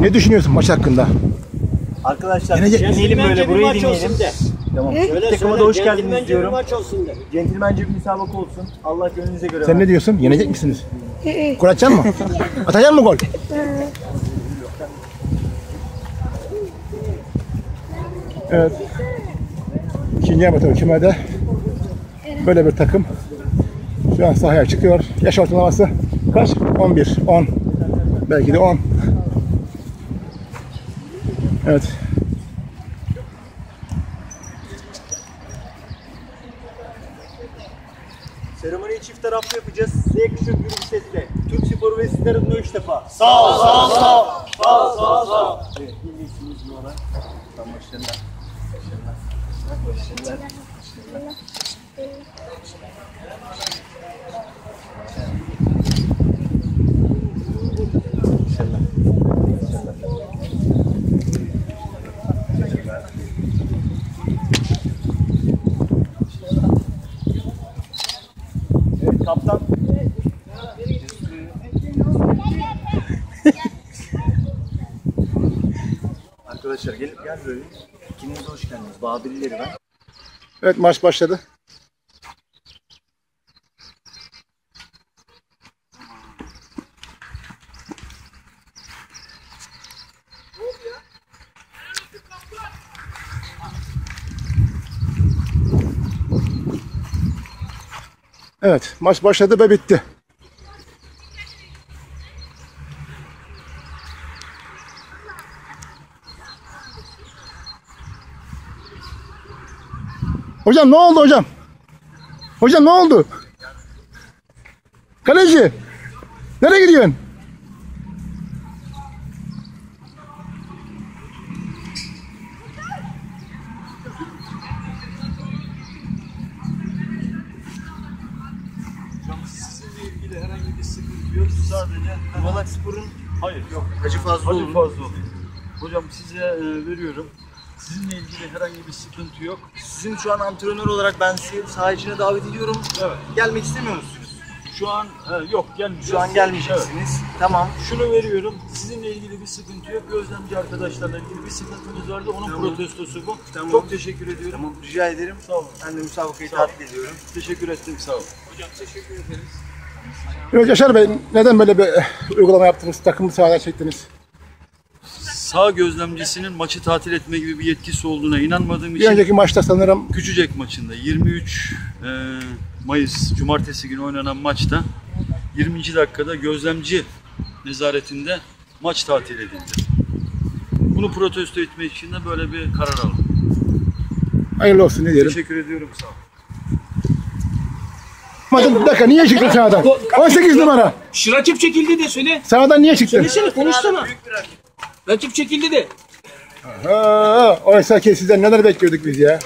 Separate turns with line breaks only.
Ne düşünüyorsun maç hakkında?
Arkadaşlar
Yenecek
dinleyelim
Centilmence
böyle burayı
maç
dinleyelim.
olsun de.
Tamam.
Söyle
Takıma
söyle.
da hoş
centilmence
geldiniz
bir
diyorum.
maç olsun de.
Centilmence bir müsabaka olsun. Allah gönlünüze göre.
Sen ne diyorsun? Yenecek misiniz? Gol atacaksın mı? Atacaksın mı gol? Evet. İkinci amatör kümede böyle bir takım şu an sahaya çıkıyor. Yaş ortalaması kaç? 11, 10. Belki de 10. Evet.
Seremoniyi çift taraflı yapacağız. Size yakışır bir sesle. Türk sporu ve sizler adına üç defa. Sağ ol, sağ ol, sağ ol. Sağ ol, sağ ol, sağ ol. Evet, dinliyorsunuz bu ara. Tam başlarına. Başlarına. Başlarına. Evet, kaptan. Arkadaşlar gelip gel böyle. İkiniz hoş geldiniz. Babilleri ben.
Evet maç başladı. Evet maç başladı ve bitti. Hocam ne oldu hocam? Hocam ne oldu? Kaleci. Nereye gidiyorsun?
Yok. Sadece
Malak Spor'un
hayır yok.
Hacı Fazlı
Hacı fazla olur. Hocam size e, veriyorum. Sizinle ilgili herhangi bir sıkıntı yok.
Sizin şu an antrenör olarak ben sizi saha içine davet ediyorum.
Evet.
Gelmek istemiyor musunuz?
Şu an e, yok gelmeyeceğiz.
Şu an gelmeyeceksiniz. Tamam.
Şunu veriyorum. Sizinle ilgili bir sıkıntı yok. Gözlemci arkadaşlarla ilgili bir sıkıntınız vardı. Onun
Tamam.
protestosu bu.
Tamam.
Çok teşekkür ediyorum.
Tamam rica ederim.
Sağ olun.
Ben de müsabakayı
Sağ ol.
takip ediyorum.
Teşekkür ettim. Sağ olun.
Evet Yaşar Bey neden böyle bir eh, uygulama yaptınız? Takımı sahaya çektiniz.
Sağ gözlemcisinin maçı tatil etme gibi bir yetkisi olduğuna inanmadığım
Bir
için
önceki maçta sanırım
Küçücek maçında 23 e, Mayıs Cumartesi günü oynanan maçta 20. dakikada gözlemci nezaretinde maç tatil edildi. Bunu protesto etmek için de böyle bir karar aldım.
hayırlı olsun ne diyelim.
Teşekkür ediyorum sağ olun.
Hadi bir dakika niye çıktın sahadan? 18 numara.
Rakip çekildi de söyle.
Sahadan niye çıktın?
Söylesene konuşsana. Rakip çekildi de.
Ha, oysa ki sizden neler bekliyorduk biz ya.